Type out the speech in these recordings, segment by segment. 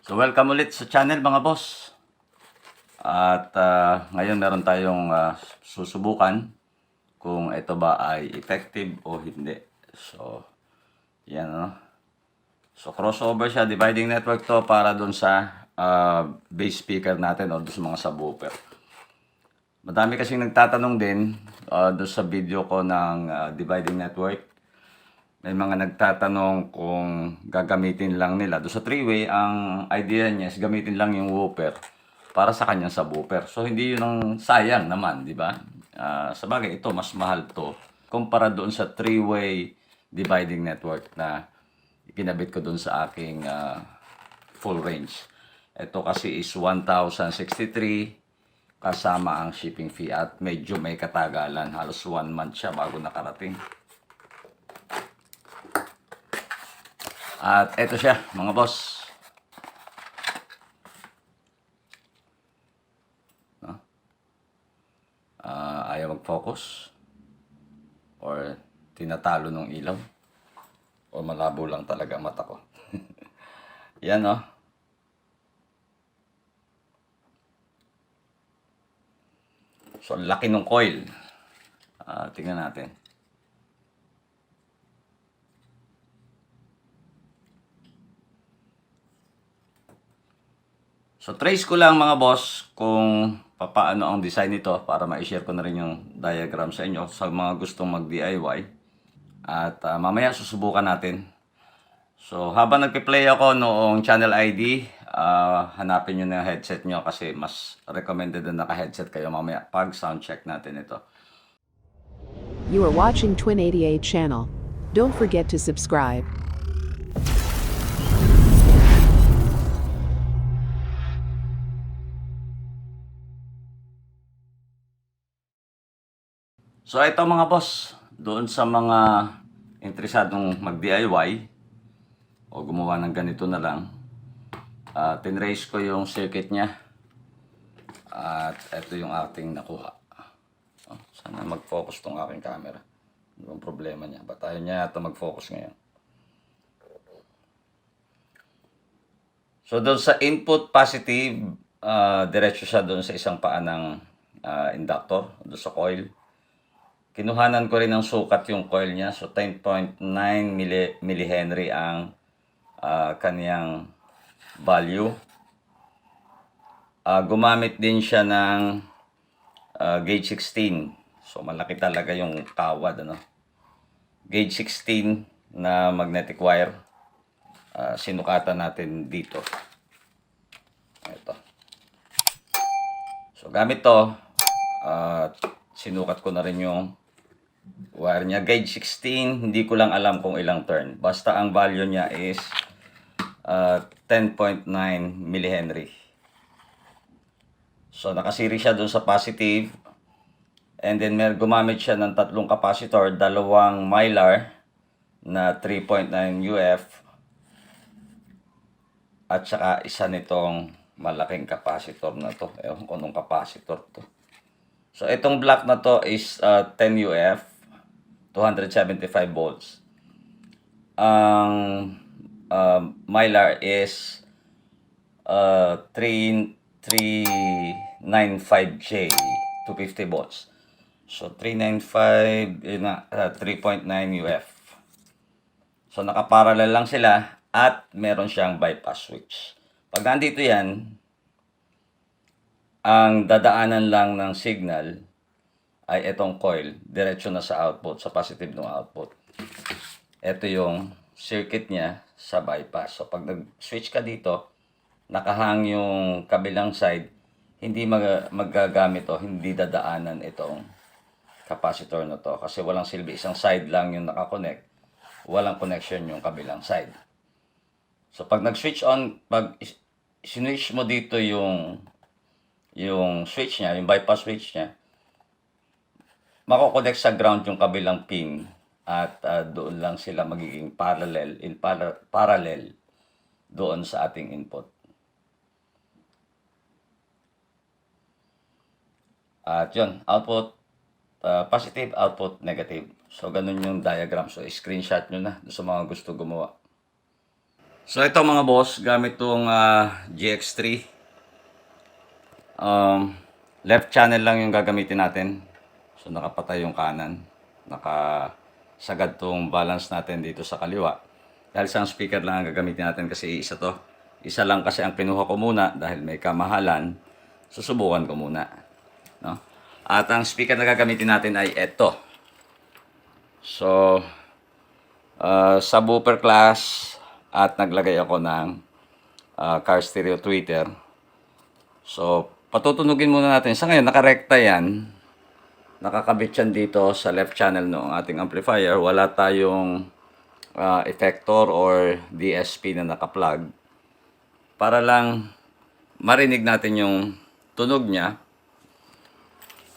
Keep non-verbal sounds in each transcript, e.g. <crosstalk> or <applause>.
So welcome ulit sa channel mga boss. At ah, ngayon meron tayong ah, susubukan kung ito ba ay effective o hindi. So, yan no. So crossover siya, dividing network to para dun sa ah, base speaker natin o dun sa mga subwoofer. Madami kasing nagtatanong din uh, doon sa video ko ng ah, dividing network. May mga nagtatanong kung gagamitin lang nila. Doon sa three-way, ang idea niya is gamitin lang yung woofer para sa kanyang subwoofer. So, hindi yun ang sayang naman, di ba? Ah, sa bagay, ito, mas mahal to kumpara doon sa three-way dividing network na ikinabit ko doon sa aking ah, full range. Ito kasi is 1,063 kasama ang shipping fee at medyo may katagalan. Halos one month siya bago nakarating. At eto siya, mga boss. No? Ah, ayaw mag-focus. Or tinatalo ng ilaw. O malabo lang talaga mata ko. <laughs> Yan, no? So, laki ng coil. Ah, tingnan natin. So, trace ko lang mga boss kung papaano ang design nito para ma-share ko na rin yung diagram sa inyo sa mga gustong mag-DIY. At ah, mamaya susubukan natin. So, habang nagpe-play ako noong channel ID, ah, hanapin nyo na yung headset nyo kasi mas recommended na naka-headset kayo mamaya pag sound check natin ito. You are watching Twin 88 channel. Don't forget to subscribe. So ito mga boss, doon sa mga interesadong mag-DIY o gumawa ng ganito na lang, uh, tinrace ko yung circuit niya at ito yung ating nakuha. Oh, sana mag-focus tong aking camera. Ano problema niya? Ba't ayaw niya yata mag-focus ngayon? So doon sa input positive, uh, diretso siya doon sa isang paa ng ah, inductor, doon sa coil. Kinuhanan ko rin ng sukat yung coil niya. So 10.9 milli, millihenry ang ah, kaniyang value. Ah, gumamit din siya ng ah, gauge 16. So malaki talaga yung kawad ano. Gauge 16 na magnetic wire. Ah, sinukatan natin dito. Ito. So gamit to, ah, sinukat ko na rin yung wire niya. Gauge 16, hindi ko lang alam kung ilang turn. Basta ang value niya is ah, 10.9 millihenry. So nakasiri siya dun sa positive. And then mer gumamit siya ng tatlong capacitor, dalawang mylar na 3.9 UF at saka isa nitong malaking capacitor na to. Ewan ko nung capacitor to. So itong block na to is uh, 10 UF, 275 volts. Ang um, mylar is uh, 3 395J, 250 volts. So 395 yun na, uh, 3.9 UF. So nakaparallel lang sila at meron siyang bypass switch. Pag nandito yan, ang dadaanan lang ng signal ay itong coil, diretso na sa output, sa positive ng output. Ito yung circuit niya sa bypass. So pag nag-switch ka dito, nakahang yung kabilang side, hindi mag magagamit o hindi dadaanan itong capacitor na to. Kasi walang silbi. Isang side lang yung nakakonect. Walang connection yung kabilang side. So pag nag-switch on pag sinwitch mo dito yung yung switch niya yung bypass switch niya mako-connect sa ground yung kabilang pin at ah, doon lang sila magiging parallel in para- parallel doon sa ating input At yun, output uh, positive, output negative. So, ganun yung diagram. So, screenshot nyo na sa mga gusto gumawa. So ito mga boss, gamit tong ah, GX3. Um, left channel lang yung gagamitin natin. So nakapatay yung kanan. Nakasagad tong balance natin dito sa kaliwa. Dahil sa speaker lang ang gagamitin natin kasi isa to. Isa lang kasi ang pinuha ko muna dahil may kamahalan. Susubukan ko muna. No? At ang speaker na gagamitin natin ay ito. So, uh, subwoofer class at naglagay ako ng uh, car stereo tweeter. So, patutunugin muna natin. Sa ngayon, nakarekta yan. Nakakabit yan dito sa left channel ng ating amplifier. Wala tayong uh, effector or DSP na nakaplug. Para lang marinig natin yung tunog niya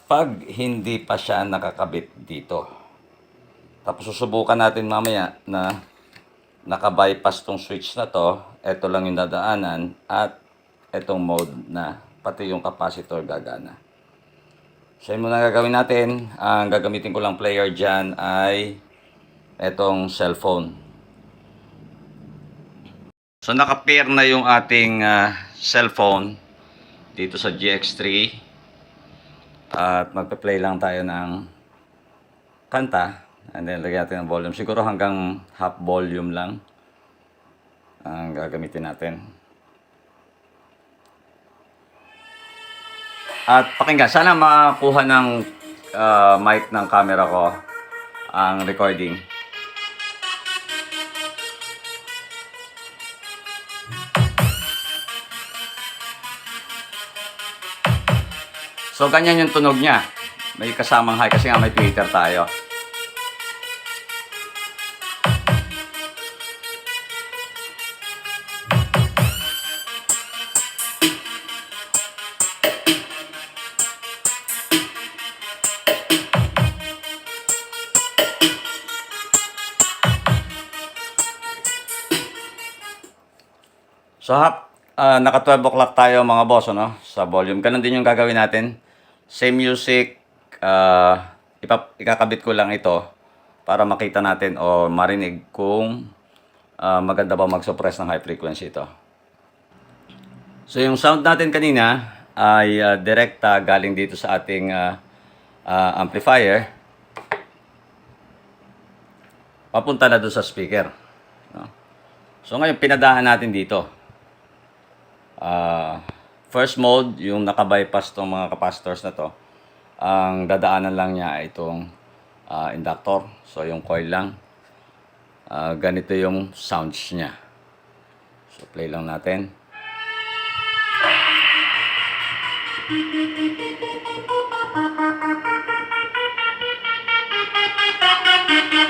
pag hindi pa siya nakakabit dito. Tapos susubukan natin mamaya na naka-bypass tong switch na to. Ito lang yung dadaanan at itong mode na pati yung capacitor gagana. So yun muna gagawin natin. Ang gagamitin ko lang player dyan ay itong cellphone. So naka-pair na yung ating ah, cellphone dito sa GX3. At magpe-play lang tayo ng kanta. And then lagyan natin ng volume. Siguro hanggang half volume lang ang gagamitin natin. At pakinggan, sana makuha ng ah, mic ng camera ko ang recording. So, ganyan yung tunog niya. May kasamang high kasi nga may Twitter tayo. So, ah, naka 12 o'clock tayo mga boss, ano? Sa volume. Ganun din yung gagawin natin. Same music, ah, ipap- ikakabit ko lang ito para makita natin o marinig kung ah, maganda ba mag-suppress ng high frequency ito. So, yung sound natin kanina ay ah, direkta galing dito sa ating ah, ah, amplifier. Papunta na doon sa speaker. No? So, ngayon, pinadaan natin dito. Ah, first mode, yung naka-bypass tong mga capacitors na to, ang dadaanan lang niya ay itong ah, inductor. So, yung coil lang. Ah, ganito yung sounds niya. So, play lang natin. <laughs>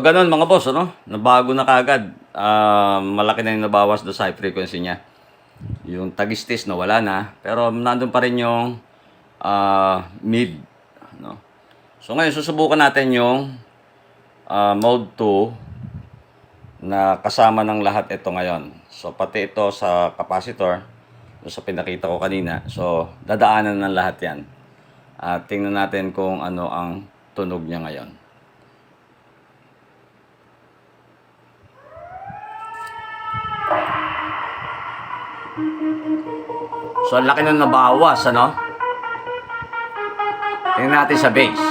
So, ganun mga boss, ano? Nabago na kagad. Ah, malaki na yung nabawas do sa frequency niya. Yung tagistis na wala na. Pero nandun pa rin yung ah, mid. No? So, ngayon, susubukan natin yung ah, mode 2 na kasama ng lahat ito ngayon. So, pati ito sa capacitor, sa pinakita ko kanina. So, dadaanan ng lahat yan. At tingnan natin kung ano ang tunog niya ngayon. So, ang laki nung nabawas, ano? Tingnan natin sa base.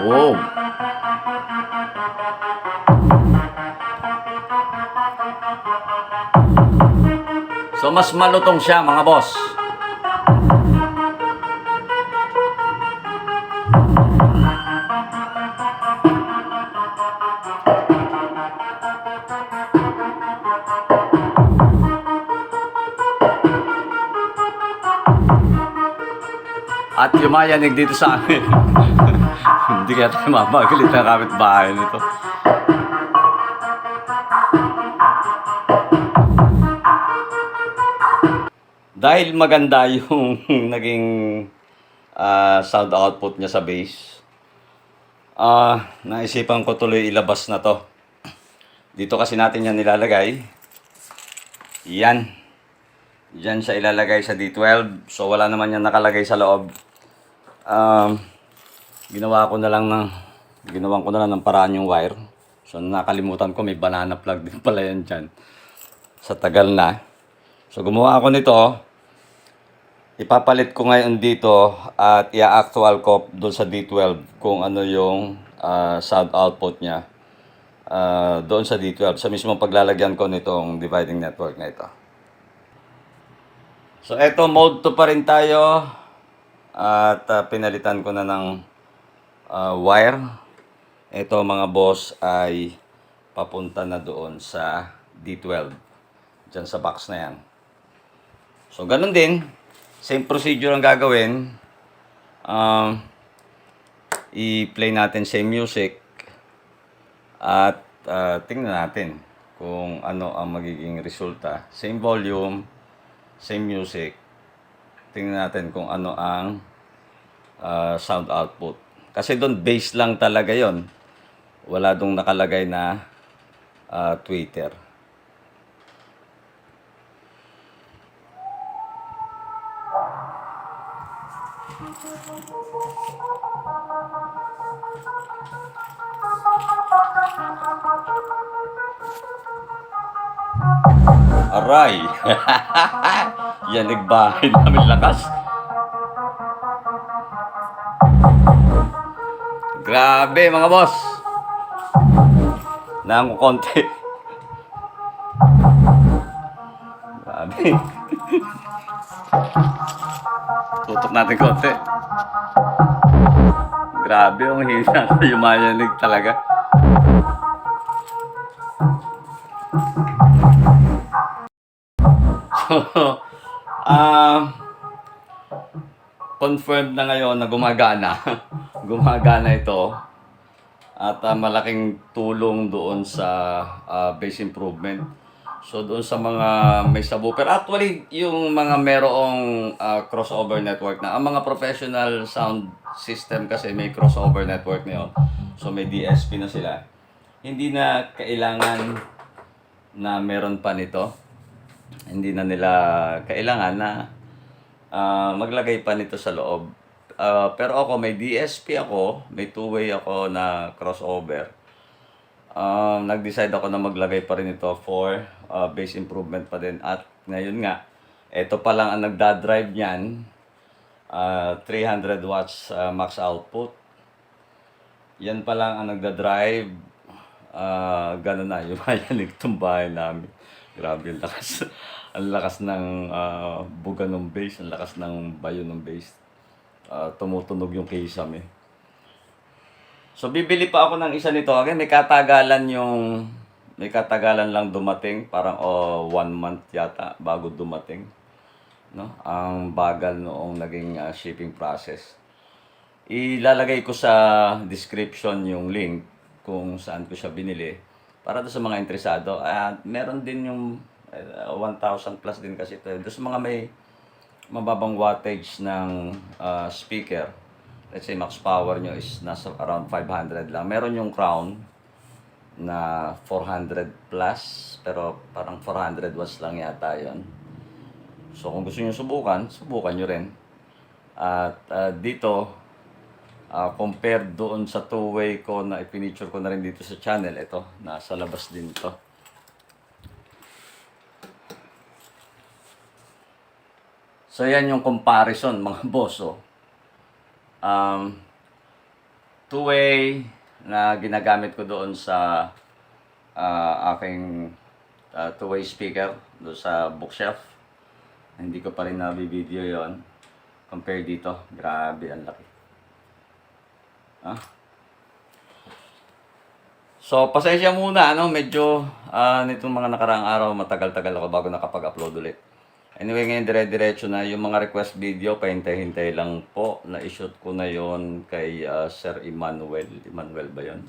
Wow! So, mas malutong siya, mga boss. At yumayanig dito sa amin. <laughs> Hindi kaya tayo mapagalit ng kapitbahay nito. Dahil maganda yung <laughs> naging ah, sound output niya sa bass. Ah, naisipan ko tuloy ilabas na to. Dito kasi natin yan nilalagay. Yan. Diyan siya ilalagay sa D12. So wala naman yan nakalagay sa loob. Um, ginawa ko na lang ng ginawan ko na lang ng paraan yung wire. So nakalimutan ko may banana plug din <laughs> pala yan dyan. Sa tagal na. So gumawa ako nito. Ipapalit ko ngayon dito at i-actual ko doon sa D12 kung ano yung ah, sound output niya. Ah, doon sa D12 sa mismong paglalagyan ko nitong dividing network na ito. So eto mode 2 pa rin tayo at ah, pinalitan ko na ng ah, wire. Ito mga boss ay papunta na doon sa D12. Diyan sa box na yan. So ganun din. Same procedure ang gagawin. Um, i-play natin same music at ah, tingnan natin kung ano ang magiging resulta. Same volume, same music. Tingnan natin kung ano ang ah, sound output. Kasi doon bass lang talaga yon. Wala dong nakalagay na ah, tweeter. Aray! <laughs> Yanig bahay <laughs> namin lakas. Grabe mga boss. Nang konti. <laughs> Grabe. Tutok natin konti. Grabe <laughs> yung hina. Yumayanig talaga. Confirmed na ngayon na gumagana. <laughs> gumagana ito. At ah, malaking tulong doon sa ah, base improvement. So doon sa mga may subwoofer. Actually, yung mga merong ah, crossover network na. Ang mga professional sound system kasi may crossover network na yun. So may DSP na sila. Hindi na kailangan na meron pa nito hindi na nila kailangan na ah, maglagay pa nito sa loob. Ah, pero ako, may DSP ako, may two-way ako na crossover. Um, nag-decide ako na maglagay pa rin ito for ah, base improvement pa din. At ngayon nga, ito pa lang ang nagda-drive niyan. Ah, 300 watts ah, max output. Yan pa lang ang nagda-drive. Ah, ganun na, <laughs> yung mayanig itong bahay namin. Grabe ang lakas. <laughs> ang lakas ng ah, buga ng bass, ang lakas ng bayo ng bass. Ah, tumutunog yung kisame. So bibili pa ako ng isa nito. Again, may katagalan yung may katagalan lang dumating, parang oh, one month yata bago dumating. No? Ang bagal noong naging ah, shipping process. Ilalagay ko sa description yung link kung saan ko siya binili para doon sa mga interesado. At meron din yung eh, 1,000 plus din kasi ito. Doon sa mga may mababang wattage ng ah, speaker, let's say max power nyo is nasa around 500 lang. Meron yung crown na 400 plus, pero parang 400 watts lang yata yon. So kung gusto nyo subukan, subukan nyo rin. At ah, dito, ah, compared doon sa two-way ko na ipiniture ko na rin dito sa channel, ito, nasa labas din to. So yan yung comparison mga <laughs> boss. Oh. Um, two-way na ginagamit ko doon sa ah, aking ah, two-way speaker doon sa bookshelf. Hindi ko pa rin na-video yon Compare dito. Grabe, ang laki. Ah. So, pasensya muna, ano, medyo ah, nitong mga nakaraang araw, matagal-tagal ako bago nakapag-upload ulit. Anyway, ngayon dire-diretso na yung mga request video, pahintay-hintay lang po. Na-shoot ko na yon kay ah, Sir Emmanuel. Emmanuel ba yun?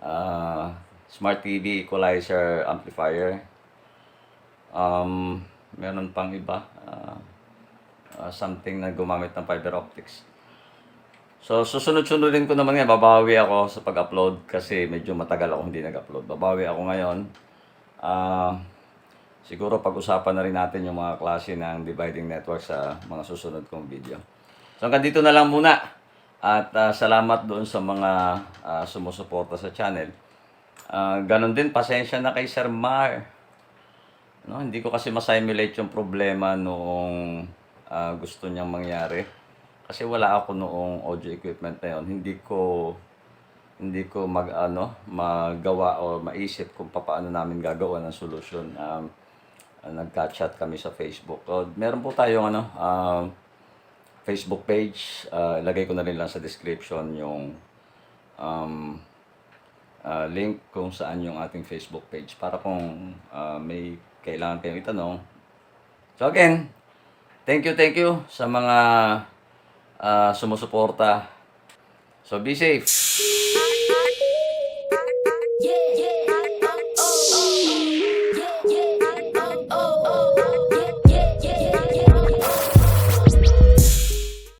Ah, Smart TV Equalizer Amplifier. Um, meron pang iba. Ah, ah, something na gumamit ng fiber optics. So, susunod-sunodin ko naman nga, babawi ako sa pag-upload kasi medyo matagal ako hindi nag-upload. Babawi ako ngayon. Ah, siguro pag-usapan na rin natin yung mga klase ng dividing network sa mga susunod kong video. So, hanggang dito na lang muna. At ah, salamat doon sa mga ah, sumusuporta sa channel. Ah, ganon din, pasensya na kay Sir Mar. No, hindi ko kasi masimulate yung problema noong ah, gusto niyang mangyari. Kasi wala ako noong audio equipment na yon. Hindi ko hindi ko mag ano, magawa o maisip kung paano namin gagawa ng solusyon. Um, uh, nagka-chat kami sa Facebook. O, meron po tayong ano, um, Facebook page. Uh, ilagay ko na rin lang sa description yung um, uh, link kung saan yung ating Facebook page para kung uh, may kailangan kayong itanong. So again, thank you, thank you sa mga uh, sumusuporta. So be safe.